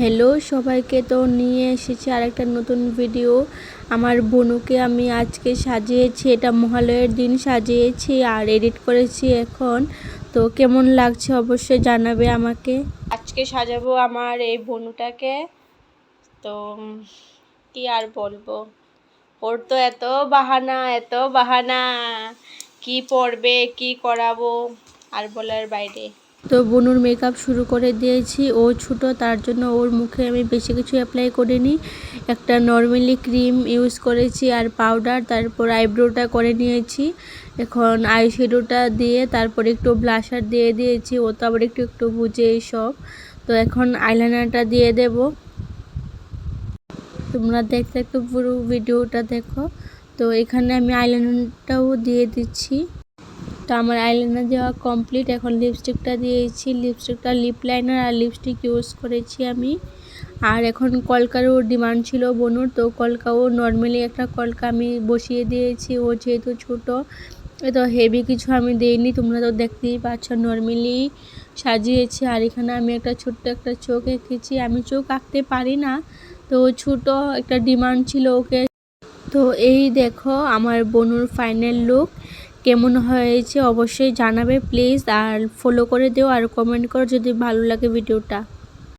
Hello সবাইকে তো নিয়ে এসেছি আরেকটা নতুন ভিডিও আমার বোনুকে আমি আজকে সাজিয়েছি, এটা মহালয়ের দিন সাজিয়েছি আর এডিট করেছি এখন। তো কেমন লাগছে অবশ্যই জানাবে আমাকে। আজকে সাজাবো আমার এই বনুটাকে। তো কি আর বলব? ওর তো এত বাহানা এত বাহানা। কি পড়বে, কি করাবো? আর বলার বাইরে। তো বনুর মেকআপ শুরু করে দিয়েছি। ও ছোট, তার জন্য ওর মুখে আমি বেশি কিছু অ্যাপ্লাই করিনি। একটা নর্মালি ক্রিম ইউজ করেছি আর পাউডার তারপর আইব্রোটা করে নিয়েছি। এখন আইশ্যাডোটা দিয়ে তারপর একটু ব্লাশার দিয়ে দিয়েছি। ও তো আবার একটু একটু বুঝে এই সব। তো এখন আইলাইনারটা দিয়ে দেবো। তোমরা দেখতে দেখতে পুরো ভিডিওটা দেখো। তো এখানে আমি আইলাইনারটাও দিয়ে দিচ্ছি। তো আমার আইলাইনার দেওয়া কমপ্লিট এখন লিপস্টিকটা দিয়েছি। লিপস্টিকটা লিপ লাইনার আর লিপস্টিক ইউজ করেছি আমি। আর এখন কলকারও ডিমান্ড ছিল বনুর, তো কলকাও নর্মালি একটা কলকা আমি বসিয়ে দিয়েছি। ও যেহেতু ছোটো তো হেভি কিছু আমি দেইনি। তোমরা তো দেখতেই পাচ্ছ নর্মালি সাজিয়েছি। আর এখানে আমি একটা ছোট্ট একটা চোখ এঁকেছি। আমি চোখ আঁকতে পারি না, তো ছোট একটা ডিমান্ড ছিল ওকে। তো এই দেখো আমার বনুর ফাইনাল লুক কেমন হয়েছে অবশ্যই জানাবে। প্লিজ আর ফলো করে দিও আর কমেন্ট করো যদি ভালো লাগে ভিডিওটা।